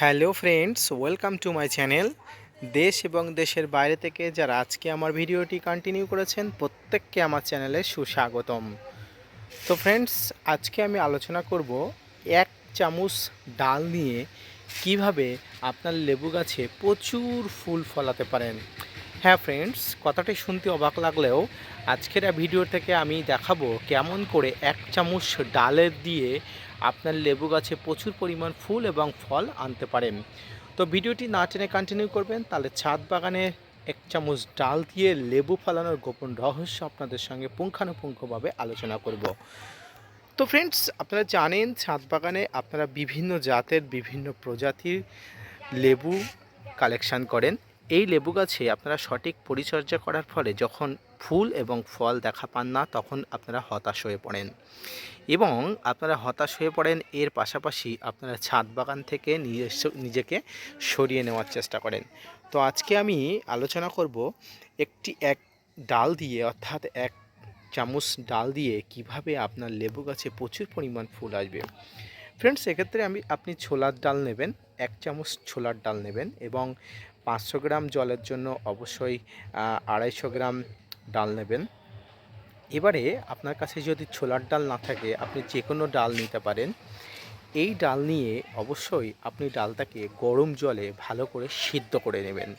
Hello friends, welcome to my channel. দেশ এবং দেশের বাইরে থেকে যারা আজকে আমার ভিডিওটি কন্টিনিউ করেছেন, প্রত্যেককে আমার চ্যানেলে সুস্বাগতম। তো ফ্রেন্ডস, আজকে আমি আলোচনা করব এক চামচ ডাল নিয়ে কীভাবে আপনার লেবু গাছে প্রচুর ফুল ফলাতে পারেন। হ্যাঁ ফ্রেন্ডস কথাটি শুনতে অবাক লাগলেও আজকের ভিডিও থেকে আমি দেখাবো কেমন করে এক চামচ ডালের দিয়ে আপনার লেবু গাছে প্রচুর পরিমাণ ফুল এবং ফল আনতে পারেন। তো ভিডিওটি না টেনে কন্টিনিউ করবেন, তাহলে ছাদ বাগানে এক চামচ ডাল দিয়ে লেবু ফলানোর গোপন রহস্য আপনাদের সঙ্গে পুঙ্খানুপুঙ্খভাবে আলোচনা করব। তো ফ্রেন্ডস আপনারা জানেন, ছাদ বাগানে আপনারা বিভিন্ন জাতের বিভিন্ন প্রজাতির লেবু কালেকশান করেন। এই লেবু গাছে আপনারা সঠিক পরিচর্যা করার ফলে যখন ফুল এবং ফল দেখা পান না, তখন আপনারা হতাশ হয়ে পড়েন। এবং আপনারা হতাশ হয়ে পড়েন, এর পাশাপাশি আপনারা ছাদ বাগান থেকে নিজস্ব, নিজেকে সরিয়ে নেওয়ার চেষ্টা করেন। তো আজকে আমি আলোচনা করব একটি এক ডাল দিয়ে, অর্থাৎ এক চামচ ডাল দিয়ে কীভাবে আপনার লেবু গাছে প্রচুর পরিমাণ ফুল আসবে। ফ্রেন্ডস এক্ষেত্রে আমি, আপনি ছোলার ডাল নেবেন, এক চামচ ছোলার ডাল নেবেন এবং পাঁচশো গ্রাম জলের জন্য অবশ্যই আড়াইশো গ্রাম ডাল নেবেন। এবারে আপনার কাছে যদি ছোলার ডাল না থাকে, আপনি যে কোনো ডাল নিতে পারেন। এই ডাল নিয়ে অবশ্যই আপনি ডালটাকে গরম জলে ভালো করে সিদ্ধ করে নেবেন।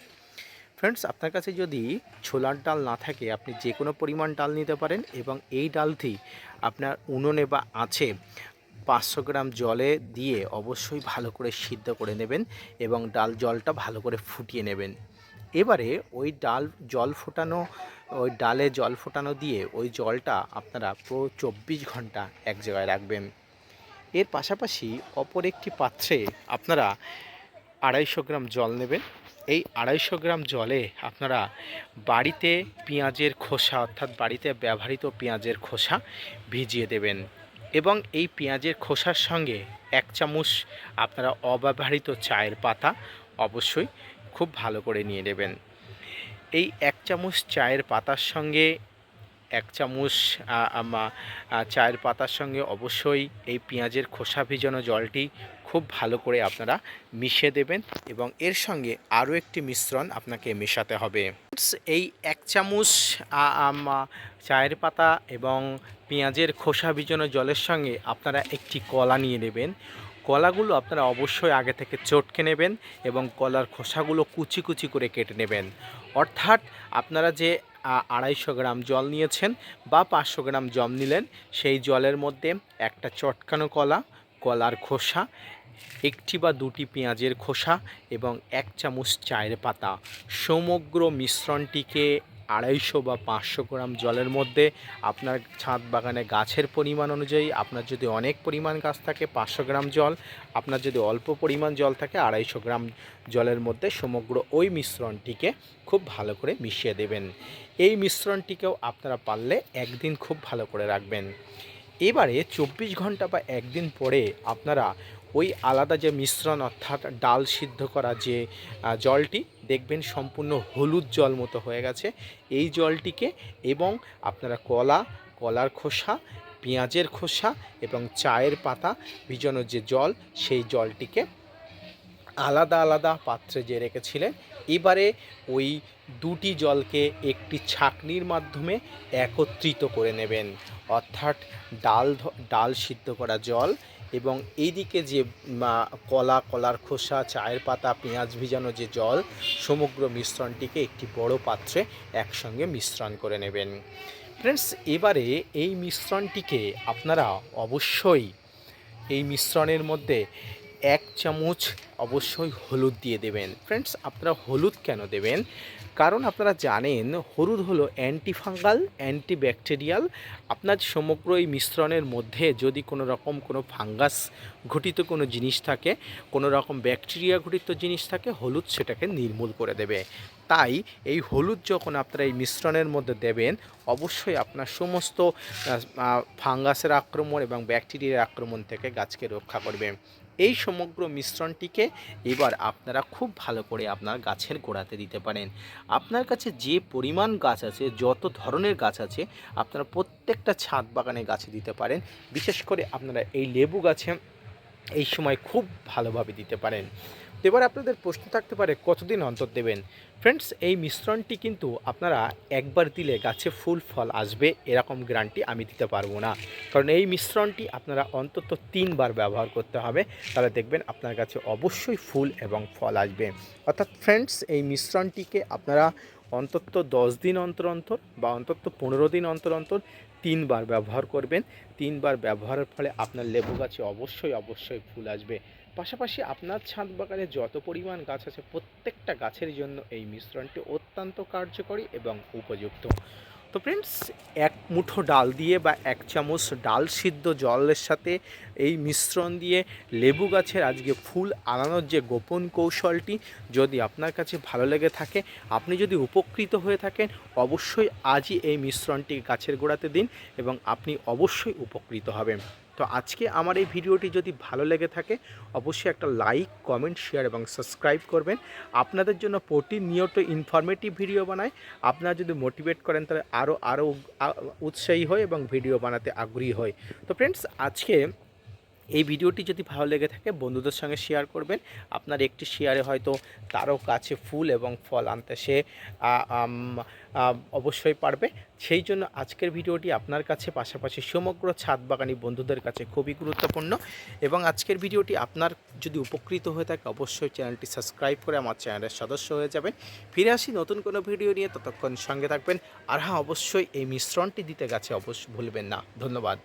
ফ্রেন্ডস, আপনার কাছে যদি ছোলার ডাল না থাকে, আপনি যে কোনো পরিমাণ ডাল নিতে পারেন এবং এই ডালটি আপনার উনুনে বা আছে পাঁচশো গ্রাম জলে দিয়ে অবশ্যই ভালো করে সিদ্ধ করে নেবেন এবং ডাল জলটা ভালো করে ফুটিয়ে নেবেন। এবারে ওই ডাল, জল ফোটানো, ওই ডালে জল ফোটানো দিয়ে ওই জলটা আপনারা পুরো চব্বিশ ঘণ্টা এক জায়গায় রাখবেন। এর পাশাপাশি অপর একটি পাত্রে আপনারা আড়াইশো গ্রাম জল নেবেন। এই আড়াইশো গ্রাম জলে আপনারা বাড়িতে পেঁয়াজের খোসা, অর্থাৎ বাড়িতে ব্যবহৃত পেঁয়াজের খোসা ভিজিয়ে দেবেন। এবং এই পেঁয়াজের খোসার সঙ্গে এক চামচ আপনারা অব্যবহৃত চায়ের পাতা অবশ্যই খুব ভালো করে নিয়ে নেবেন। এই এক চামচ চায়ের পাতার সঙ্গে এক চামচ চায়ের পাতার সঙ্গে অবশ্যই এই পেঁয়াজের খোসা ভিজানো জলটি খুব ভালো করে আপনারা মিশিয়ে দেবেন এবং এর সঙ্গে আরও একটি মিশ্রণ আপনাকে মেশাতে হবে। এই এক চামচ চায়ের পাতা এবং পেঁয়াজের খোসা ভিজানো জলের সঙ্গে আপনারা একটি কলা নিয়ে নেবেন। কলাগুলো আপনারা অবশ্যই আগে থেকে চটকে নেবেন এবং কলার খোসাগুলো কুচি কুচি করে কেটে নেবেন। অর্থাৎ আপনারা যে আড়াইশো গ্রাম জল নিয়েছেন বা পাঁচশো গ্রাম জল নিলেন, সেই জলের মধ্যে একটা চটকানো কলা কলার খোসা, একটি বা দুটি পেঁয়াজের খোসা এবং এক চামচ চায়ের পাতা। সমগ্র মিশ্রণটিকে আড়াইশো বা পাঁচশো গ্রাম জলের মধ্যে আপনার ছাদ বাগানে গাছের পরিমাণ অনুযায়ী, আপনার যদি অনেক পরিমাণ গাছ থাকে পাঁচশো গ্রাম জল, আপনার যদি অল্প পরিমাণ জল থাকে আড়াইশো গ্রাম জলের মধ্যে সমগ্র ওই মিশ্রণটিকে খুব ভালো করে মিশিয়ে দেবেন। এই মিশ্রণটিকেও আপনারা পারলে একদিন খুব ভালো করে রাখবেন। এবারে চব্বিশ ঘণ্টা বা একদিন পরে আপনারা ওই আলাদা যে মিশ্রণ অর্থাৎ ডাল সিদ্ধ করা যে জলটি দেখবেন সম্পূর্ণ হলুদ জল মতো হয়ে গেছে। এই জলটিকে এবং আপনারা কলা, কলার খোসা, পেঁয়াজের খোসা এবং চায়ের পাতা ভিজানোর যে জল, সেই জলটিকে আলাদা আলাদা পাত্রে যে রেখেছিলেন, এবারে ওই দুটি জলকে একটি ছাঁকনির মাধ্যমে একত্রিত করে নেবেন। অর্থাৎ ডাল ডাল সিদ্ধ করা জল এবং এইদিকে যে কলা, কলার খোসা, চায়ের পাতা, পেঁয়াজ ভিজানো যে জল, সমগ্র মিশ্রণটিকে একটি বড় পাত্রে একসঙ্গে মিশ্রণ করে নেবেন। ফ্রেন্ডস, এবারে এই মিশ্রণটিকে আপনারা অবশ্যই এই মিশ্রণের মধ্যে এক চামচ অবশ্যই হলুদ দিয়ে দেবেন। ফ্রেন্ডস আপনারা হলুদ কেন দেবেন? কারণ আপনারা জানেন, হলুদ হলো অ্যান্টিফাঙ্গাল অ্যান্টিব্যাকটেরিয়াল আপনার সমগ্র এই মিশ্রণের মধ্যে যদি কোনো রকম কোনো ফাঙ্গাস ঘটিত কোনো জিনিস থাকে, কোনো রকম ব্যাকটেরিয়া ঘটিত জিনিস থাকে, হলুদ সেটাকে নির্মূল করে দেবে। তাই এই হলুদ যখন আপনারা এই মিশ্রণের মধ্যে দেবেন, অবশ্যই আপনার সমস্ত ফাঙ্গাসের আক্রমণ এবং ব্যাকটেরিয়ার আক্রমণ থেকে গাছকে রক্ষা করবে। এই সমগ্র মিশ্রণটিকে এবার আপনারা খুব ভালো করে আপনার গাছের গোড়াতে দিতে পারেন। আপনার কাছে যে পরিমাণ গাছ আছে, যত ধরনের গাছ আছে, আপনারা প্রত্যেকটা ছাদ বাগানে গাছে দিতে পারেন। বিশেষ করে আপনারা এই লেবু গাছে এই সময় খুব ভালোভাবে দিতে পারেন। এবার আপনাদের প্রশ্ন থাকতে পারে, কতদিন অন্তর দেবেন? ফ্রেন্ডস এই মিশ্রণটি কিন্তু আপনারা একবার দিলে গাছে ফুল, ফল আসবে, এরকম গ্যারান্টি আমি দিতে পারব না। কারণ এই মিশ্রণটি আপনারা অন্তত তিনবার ব্যবহার করতে হবে, তাহলে দেখবেন আপনার কাছে অবশ্যই ফুল এবং ফল আসবে। অর্থাৎ ফ্রেন্ডস এই মিশ্রণটিকে আপনারা অন্তত দশ দিন অন্তর অন্তর বা অন্তত পনেরো দিন অন্তর অন্তর তিনবার ব্যবহার করবেন, তিনবার ব্যবহারের ফলে আপনার লেবু গাছে অবশ্যই অবশ্যই ফুল আসবে। পাশাপাশি আপনার ছাদ বাগানে যত পরিমাণ গাছ আছে, প্রত্যেকটা গাছের জন্য এই মিশ্রণটি অত্যন্ত কার্যকরী এবং উপযুক্ত। তো ফ্রেন্ডস এক মুঠো ডাল দিয়ে বা এক চামচ ডাল সিদ্ধ জলের সাথে এই মিশ্রণ দিয়ে লেবু গাছের আজকে ফুল আনানোর যে গোপন কৌশলটি যদি আপনার কাছে ভালো লেগে থাকে, আপনি যদি উপকৃত হয়ে থাকেন, অবশ্যই আজই এই মিশ্রণটি গাছের গোড়াতে দিন এবং আপনি অবশ্যই উপকৃত হবেন। তো আজকে আমার এই ভিডিওটি যদি ভালো লেগে থাকে, অবশ্যই একটা লাইক, কমেন্ট, শেয়ার এবং সাবস্ক্রাইব করবেন। আপনাদের জন্য প্রতিনিয়ত ইনফরমেটিভ ভিডিও বানাই। আপনারা যদি মোটিভেট করেন, তাহলে আরও আরও উৎসাহী হয় এবং ভিডিও বানাতে আগ্রহী হয়। তো ফ্রেন্ডস আজকে এই ভিডিওটি যদি ভালো লেগে থাকে, বন্ধুদের সঙ্গে শেয়ার করবেন। আপনার একটি শেয়ারে হয়তো তারও কাছে ফুল এবং ফল আনতে সে অবশ্যই পারবে। সেই জন্য আজকের ভিডিওটি আপনার কাছে, পাশাপাশি সমগ্র ছাদ বাগানি বন্ধুদের কাছে খুবই গুরুত্বপূর্ণ। এবং আজকের ভিডিওটি আপনার যদি উপকৃত হয়ে থাকে, অবশ্যই চ্যানেলটি সাবস্ক্রাইব করে আমার চ্যানেলের সদস্য হয়ে যাবেন। ফিরে আসি নতুন কোনো ভিডিও নিয়ে, ততক্ষণ সঙ্গে থাকবেন। আর হ্যাঁ অবশ্যই এই মিশ্রণটি দিতে গেছে অবশ্যই ভুলবেন না। ধন্যবাদ।